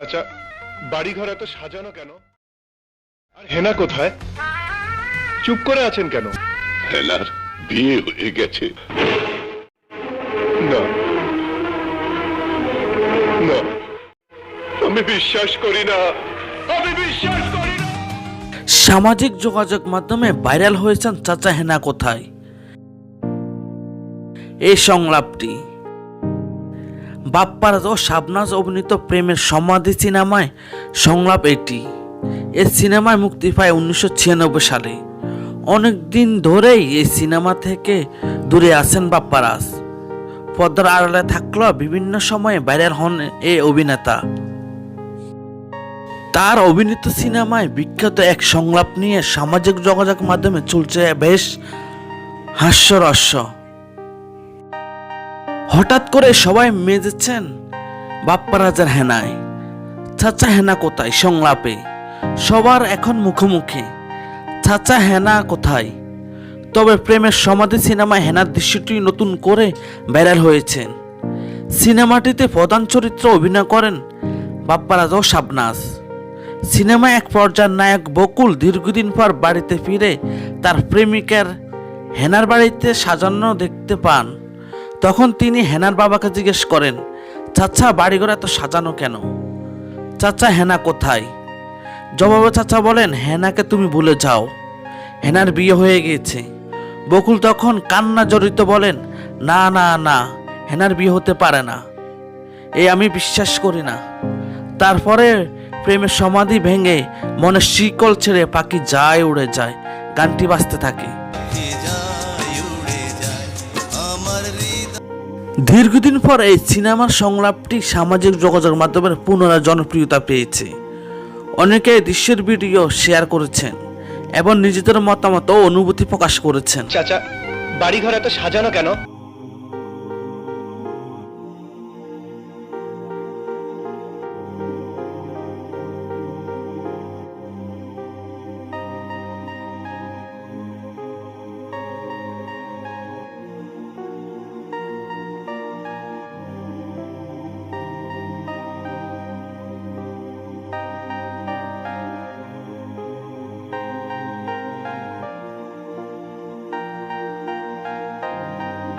চাচা বাড়িঘর এত সাজানো কেন? আর হেনা কোথায়? চুপ করে আছেন কেন? হেলার বিয়ে হয়ে গেছে। না। না। আমি বিশ্বাস করি না। আমি বিশ্বাস করি না। সামাজিক যোগাযোগ মাধ্যমে ভাইরাল হয়েছেন চাচা হেনা কোথায়? এই সংলাপটি। বাপ্পারাজ ও শাবনাজ অভিনীত প্রেমের সমাধি সিনেমায় সংলাপ এটি। এই সিনেমায় মুক্তি পায় উনিশশো ছিয়ানব্বই সালে। অনেক দিন ধরেই এই সিনেমা থেকে দূরে আছেন বাপ্পারাজ। পদ্মার আড়ালে থাকলেও বিভিন্ন সময়ে ভাইরাল হন এই অভিনেতা। তার অভিনীত সিনেমায় বিখ্যাত এক সংলাপ নিয়ে সামাজিক যোগাযোগ মাধ্যমে চলছে বেশ হাস্যরস্য হঠাৎ করে সবাই মেজেছেন বাপ্পা রাজার হেনায়। চাচা হেনা কোথায়? সংলাপে। সবার এখন মুখোমুখি। চাচা হেনা কোথায়? তবে প্রেমের সমাধি সিনেমায় হেনার দৃশ্যটি নতুন করে ভাইরাল হয়েছেন সিনেমাটিতে প্রধান চরিত্র অভিনয় করেন বাপ্পা রাজা ও শাবনাজ। সিনেমায় এক পর্যায়ের নায়ক বকুল দীর্ঘদিন পর বাড়িতে ফিরে তার প্রেমিকার হেনার বাড়িতে সাজানো দেখতে পান। তখন তিনি হেনার বাবাকে জিজ্ঞেস করেন, চাচা, বাড়িঘর এত সাজানো কেন? চাচা, হেনা কোথায়? জবাবে চাচা বলেন, হেনাকে তুমি ভুলে যাও। হেনার বিয়ে হয়ে গিয়েছে। বকুল তখন কান্না জড়িত বলেন, না না না, হেনার বিয়ে হতে পারে না। এই আমি বিশ্বাস করি না। তারপরে প্রেমের সমাধি ভেঙে মনে শিকল ছেড়ে পাখি যায় উড়ে যায়, গানটি বাজতে থাকে। দীর্ঘদিন পর এই সিনেমার সংলাপটি সামাজিক যোগাযোগ মাধ্যমে পুনরায় জনপ্রিয়তা পেয়েছে। অনেকে দৃশ্যের ভিডিও শেয়ার করেছেন এবং নিজেদের মতামত ও অনুভূতি প্রকাশ করেছেন। চাচা, বাড়িঘর এত সাজানো কেন?